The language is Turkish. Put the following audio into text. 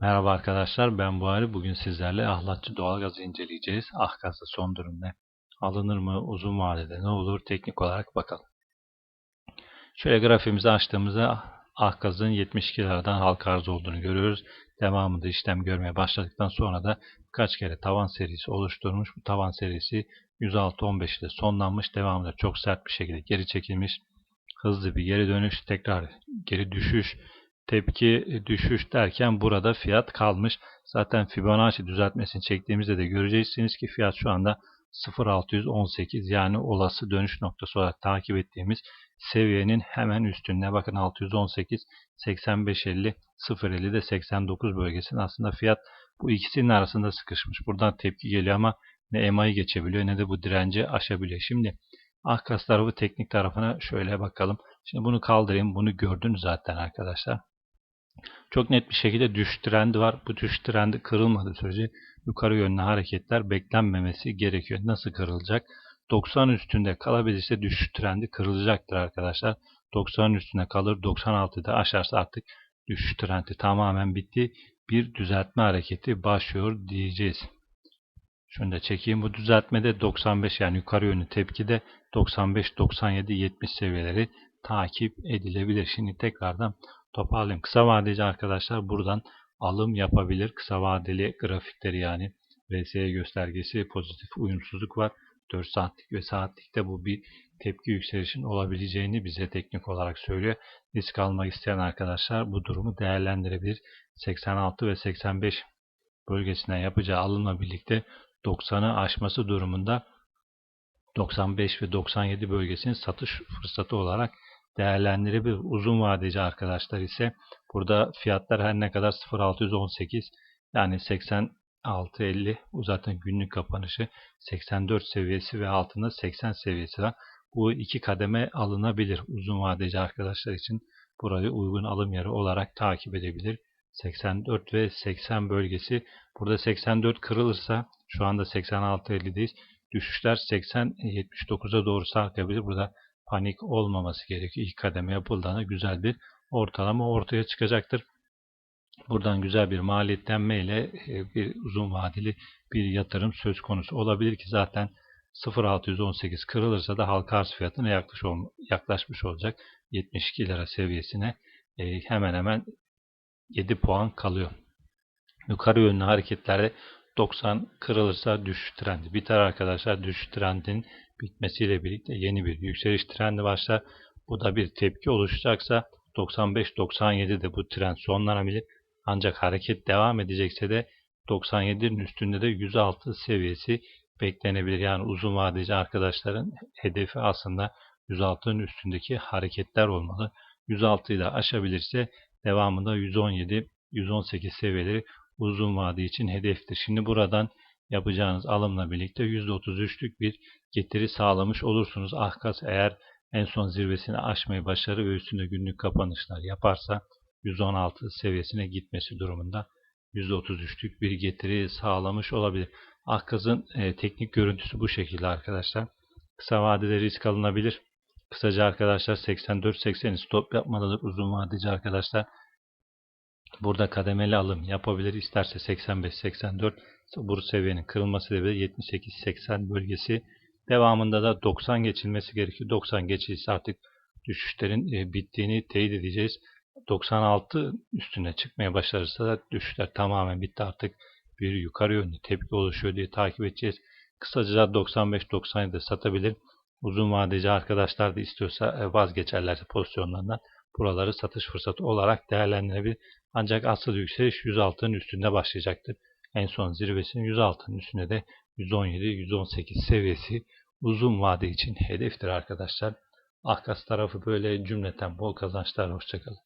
Merhaba arkadaşlar ben Buhari. Bugün sizlerle ahlatçı doğalgazı inceleyeceğiz. Ahgaz'da son durum? Alınır mı? Uzun vadede ne olur? Teknik olarak bakalım. Şöyle grafimizi açtığımızda Ahgaz'ın 72 liradan halka arz olduğunu görüyoruz. Devamında işlem görmeye başladıktan sonra da kaç kere tavan serisi oluşturmuş. Bu tavan serisi 106.15 ile sonlanmış. Devamında çok sert bir şekilde geri çekilmiş. Hızlı bir geri dönüş, tekrar geri düşüş, tepki düşüş derken burada fiyat kalmış. Zaten Fibonacci düzeltmesini çektiğimizde de göreceksiniz ki fiyat şu anda 0.618 yani olası dönüş noktası olarak takip ettiğimiz seviyenin hemen üstünde. Bakın 618, 85.50, 0.50 de 89 bölgesinin aslında fiyat bu ikisinin arasında sıkışmış. Buradan tepki geliyor ama ne EMA'yı geçebiliyor ne de bu direnci aşabiliyor. Şimdi Ahkas tarafı teknik tarafına şöyle bakalım. Şimdi bunu kaldırayım. Bunu gördünüz zaten arkadaşlar. Çok net bir şekilde düş trendi var. Bu düş trendi kırılmadığı sürece yukarı yönlü hareketler beklenmemesi gerekiyor. Nasıl kırılacak? 90 üstünde kalabilirse düşüş trendi kırılacaktır arkadaşlar. 90 üstünde kalır. 96'da aşarsa artık düşüş trendi tamamen bitti. Bir düzeltme hareketi başlıyor diyeceğiz. Şunu da çekeyim. Bu düzeltmede 95 yani yukarı yönlü tepkide 95, 97, 70 seviyeleri takip edilebilir. Şimdi tekrardan toparlayayım. Kısa vadeci arkadaşlar buradan alım yapabilir. Kısa vadeli grafikleri yani RSI göstergesi pozitif uyumsuzluk var. 4 saatlik ve saatlikte bu bir tepki yükselişin olabileceğini bize teknik olarak söylüyor. Risk almak isteyen arkadaşlar bu durumu değerlendirebilir. 86 ve 85 bölgesinden yapacağı alımla birlikte 90'ı aşması durumunda 95 ve 97 bölgesinin satış fırsatı olarak değerlendirebilir. Uzun vadeci arkadaşlar ise burada fiyatlar her ne kadar 0.618 yani 86.50 bu zaten günlük kapanışı 84 seviyesi ve altında 80 seviyesi var. Bu iki kademe alınabilir uzun vadeci arkadaşlar için burayı uygun alım yeri olarak takip edebilir. 84 ve 80 bölgesi burada 84 kırılırsa şu anda 86.50'deyiz. Düşüşler 80-79'a doğru sarkabilir. Burada panik olmaması gerekiyor. İlk kademe yapıldığında güzel bir ortalama ortaya çıkacaktır. Buradan güzel bir maliyetlenme ile e, bir uzun vadeli bir yatırım söz konusu olabilir ki zaten 0.618 kırılırsa da halka arz fiyatına yaklaş yaklaşmış olacak. 72 lira seviyesine e, hemen hemen 7 puan kalıyor. Yukarı yönlü hareketlerde 90 kırılırsa düşüş trendi biter arkadaşlar. Düşüş trendin bitmesiyle birlikte yeni bir yükseliş trendi başlar. Bu da bir tepki oluşacaksa 95-97'de bu trend sonlanabilir. Ancak hareket devam edecekse de 97'nin üstünde de 106 seviyesi beklenebilir. Yani uzun vadeci arkadaşların hedefi aslında 106'nın üstündeki hareketler olmalı. 106'yı da aşabilirse devamında 117 118 seviyeleri uzun vade için hedeftir. Şimdi buradan yapacağınız alımla birlikte %33'lük bir getiri sağlamış olursunuz. Ahkas eğer en son zirvesini aşmayı başarı ve üstünde günlük kapanışlar yaparsa 116 seviyesine gitmesi durumunda %33'lük bir getiri sağlamış olabilir. Ahkas'ın e, teknik görüntüsü bu şekilde arkadaşlar. Kısa vadede risk alınabilir. Kısaca arkadaşlar 84-80 stop yapmalıdır. Uzun vadeci arkadaşlar Burada kademeli alım yapabilir. İsterse 85-84 bu seviyenin kırılması sebebiyle 78-80 bölgesi devamında da 90 geçilmesi gerekiyor. 90 geçilirse artık düşüşlerin e, bittiğini teyit edeceğiz. 96 üstüne çıkmaya başlarsa da düşüşler tamamen bitti artık bir yukarı yönlü tepki oluşuyor diye takip edeceğiz. Kısaca 95-97'de satabilir. Uzun vadeci arkadaşlar da istiyorsa e, vazgeçerlerse pozisyonlarından buraları satış fırsatı olarak değerlendirebilir. Ancak asıl yükseliş 106'nın üstünde başlayacaktır. En son zirvesinin 106'nın üstünde de 117-118 seviyesi uzun vade için hedeftir arkadaşlar. Akkas tarafı böyle cümleten bol kazançlar. Hoşçakalın.